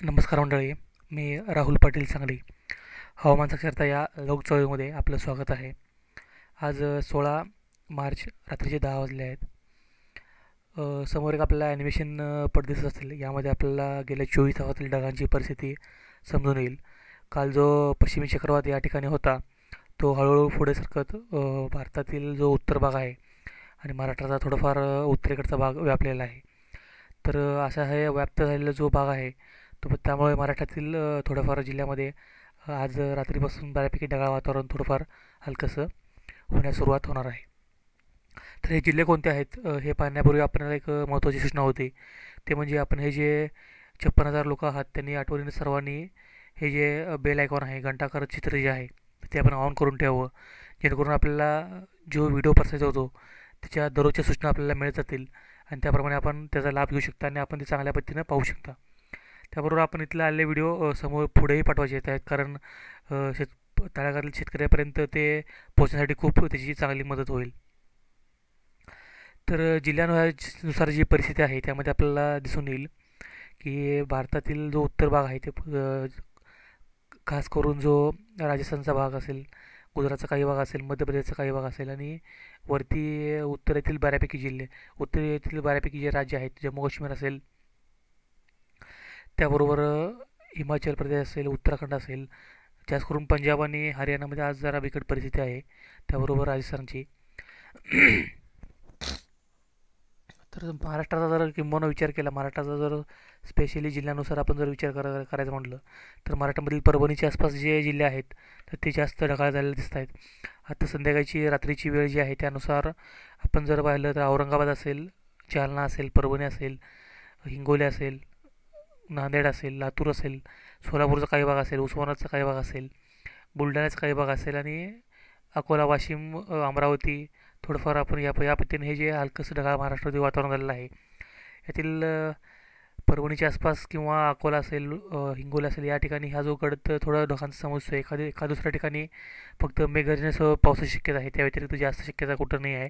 नमस्कार मंडळी मी राहुल पाटील सांगली. हवामान साक्षरता या लोकचळवळीमध्ये आपलं स्वागत आहे. आज सोळा मार्च रात्रीचे दहा वाजले आहेत. समोर एक आपल्याला ॲनिमेशन पट दिसत असतील. यामध्ये आपल्याला गेल्या चोवीस तासातील ढगांची परिस्थिती समजून येईल. काल जो पश्चिमी चक्रवात या ठिकाणी होता तो हळूहळू पुढे सरकत भारतातील जो उत्तर भाग आहे आणि महाराष्ट्राचा थोडाफार उत्तरेकडचा भाग व्यापलेला आहे. तर असा हे व्याप्त झालेला जो भाग आहे तो त्यामुळे महाराष्ट्रातील थोड्याफार जिल्ह्यामध्ये आज रात्रीपासून बऱ्यापैकी ढगाळ वातावरण थोडंफार हलकंसं होण्यास सुरुवात होणार आहे. तर हे जिल्हे कोणते आहेत? हे पाहण्यापूर्वी आपल्याला एक महत्त्वाची सूचना होती. ते म्हणजे आपण हे जे छप्पन हजार लोक आहात त्यांनी आठवणीने सर्वांनी हे जे बेल आयकॉन आहे घंटाकार चित्र जे आहे ते आपण ऑन करून ठेवावं. जेणेकरून आपल्याला जो व्हिडिओ प्रसारित होतो त्याच्या दररोजच्या सूचना आपल्याला मिळत जातील. आणि त्याप्रमाणे आपण त्याचा लाभ घेऊ शकता आणि आपण ते चांगल्या पद्धतीनं पाहू शकता. त्याबरोबर आपण इथले आलेले व्हिडिओ समोर पुढेही पाठवायचे येत आहेत. कारण शेत तळागातील शेतकऱ्यापर्यंत ते पोहोचण्यासाठी खूप त्याची चांगली मदत होईल. तर जिल्ह्यानुसार जी परिस्थिती आहे त्यामध्ये आपल्याला दिसून येईल की भारतातील जो उत्तर भाग आहे ते खास करून जो राजस्थानचा भाग असेल गुजरातचा काही भाग असेल मध्य प्रदेशचा काही भाग असेल आणि वरती उत्तरेतील बऱ्यापैकी जिल्हे उत्तरेतील बऱ्यापैकी जे राज्य आहेत जम्मू काश्मीर असेल त्याबरोबर हिमाचल प्रदेश असेल उत्तराखंड असेल जास्त करून पंजाब आणि हरियाणामध्ये आज जरा बिकट परिस्थिती आहे. त्याबरोबर राजस्थानची. तर महाराष्ट्राचा जर किंबहुना विचार केला महाराष्ट्राचा जर स्पेशली जिल्ह्यानुसार आपण जर विचार करा करायचं म्हटलं तर महाराष्ट्रामधील परभणीच्या आसपास जे जिल्हे आहेत तर ते जास्त ढगाळ झालेले दिसत आहेत. आता संध्याकाळची रात्रीची वेळ जी आहे त्यानुसार आपण जर पाहिलं तर औरंगाबाद असेल जालना असेल परभणी असेल हिंगोली असेल नांदेड असेल लातूर असेल सोलापूरचा काही भाग असेल उस्मानाचा काही भाग असेल बुलढाण्याचा काही भाग असेल आणि अकोला वाशिम अमरावती थोडंफार आपण या या पद्धतीने हे जे हलकंसं ढगाळ महाराष्ट्रामध्ये वातावरण झालेलं आहे. यातील परभणीच्या आसपास किंवा अकोला असेल हिंगोली असेल या ठिकाणी हा जो गडद थोडा ढगांचा समजतो आहे. एखादी एका दुसऱ्या ठिकाणी फक्त मेघगर्जनेसह पावसाची शक्यता आहे. त्या व्यतिरिक्त जास्त शक्यता कुठं नाही आहे.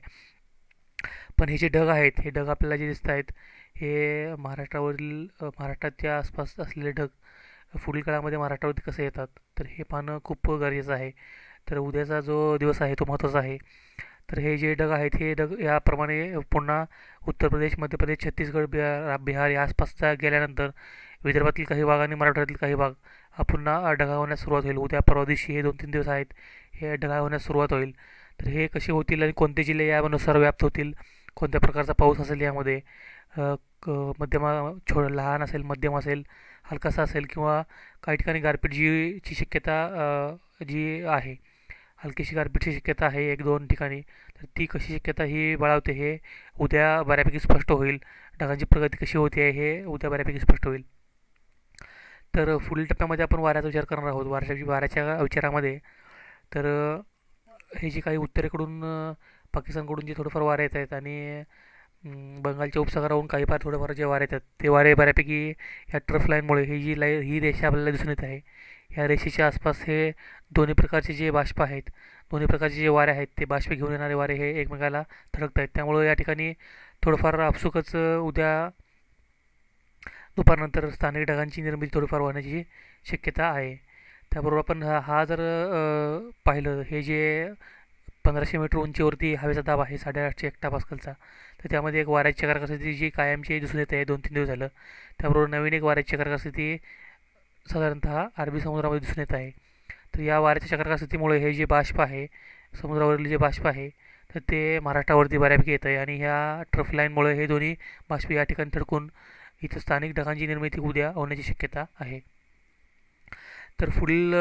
पण हे जे ढग आहेत हे ढग आपल्याला जे दिसत आहेत हे महाराष्ट्रावरील महाराष्ट्राच्या आसपास असलेले ढग पुढील काळामध्ये महाराष्ट्रावरती कसे येतात तर हे पाहणं खूप गरजेचं आहे. तर उद्याचा जो दिवस आहे तो महत्त्वाचा आहे. तर हे जे ढग आहेत हे ढग याप्रमाणे पुन्हा उत्तर प्रदेश मध्य प्रदेश छत्तीसगड बिहार बिहार या आसपासचा गेल्यानंतर विदर्भातील काही भाग आणि मराठवाड्यातील काही भाग हा पुन्हा ढगाळ होण्यास सुरुवात होईल. उद्या परवा दिवशी हे दोन तीन दिवस आहेत हे ढगाळ होण्यास सुरुवात होईल. तर हे कसे होतील आणि कोणते जिल्हे यानुसार व्याप्त होतील कोणत्या प्रकारचा पाऊस असेल यामध्ये मध्यमा छो लहान असेल मध्यम असेल हलकासा असेल किंवा काही ठिकाणी गारपीट जी ची शक्यता जी आहे हलकीशी गारपीटची शक्यता आहे एक दोन ठिकाणी तर ती कशी शक्यता ही बाळावते हे उद्या बऱ्यापैकी स्पष्ट होईल. ढगांची प्रगती कशी होते आहे हे उद्या बऱ्यापैकी स्पष्ट होईल. तर पुढील टप्प्यामध्ये आपण वाऱ्याचा विचार करणार आहोत. वाऱ्याच्या वाऱ्याच्या विचारामध्ये. तर हे जे काही उत्तरेकडून पाकिस्तानकडून जे थोडंफार वारे येत आहेत आणि बंगालच्या उपसागरावरून काही फार थोडेफार जे वारे येतात ते वारे बऱ्यापैकी ह्या ट्रफ लाईनमुळे ही जी लाई ही रेषा आपल्याला दिसून येत आहे ह्या रेषेच्या आसपास हे दोन्ही प्रकारचे जे बाष्प आहेत दोन्ही प्रकारचे जे वारे आहेत ते बाष्प घेऊन येणारे वारे हे एकमेकाला थडकत आहेत. त्यामुळं या ठिकाणी थोडंफार आपसुकच उद्या दुपारनंतर स्थानिक ढगांची निर्मिती थोडीफार होण्याची शक्यता आहे. त्याबरोबर आपण हा हा जर पाहिलं हे जे पंधराशे मीटर उंचीवरती हवेचा दाब आहे साडेआठशे एकटा पास्कलचा तर त्यामध्ये एक वाऱ्याची चक्राकार जी कायमची दिसून येत आहे दोन तीन दिवस झालं त्याबरोबर नवीन एक वाऱ्याची चक्रकारस्थिती साधारणतः अरबी समुद्रामध्ये दिसून येत आहे. तर या वाऱ्याच्या चक्रकारस्थितीमुळे हे जे बाष्प आहे समुद्रावरील जे बाष्प आहे तर ते महाराष्ट्रावरती बऱ्यापैकी येत आहे. आणि ह्या ट्रफ लाईनमुळे हे दोन्ही बाष्प या ठिकाणी थडकून इथं स्थानिक ढगांची निर्मिती उद्या होण्याची शक्यता आहे. तर पुढील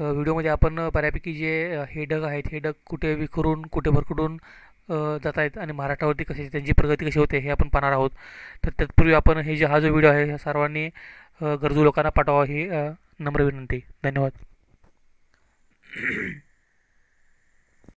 व्हिडिओमध्ये आपण बऱ्यापैकी जे हे ढग आहेत हे ढग कुठे विखरून कुठे भरकडून जात आहेत आणि महाराष्ट्रावरती कशी त्यांची प्रगती कशी होते हे आपण पाहणार आहोत. तर तत्पूर्वी आपण हे जे हा जो व्हिडिओ आहे ह्या सर्वांनी गरजू लोकांना पाठवावा ही नम्र विनंती. धन्यवाद.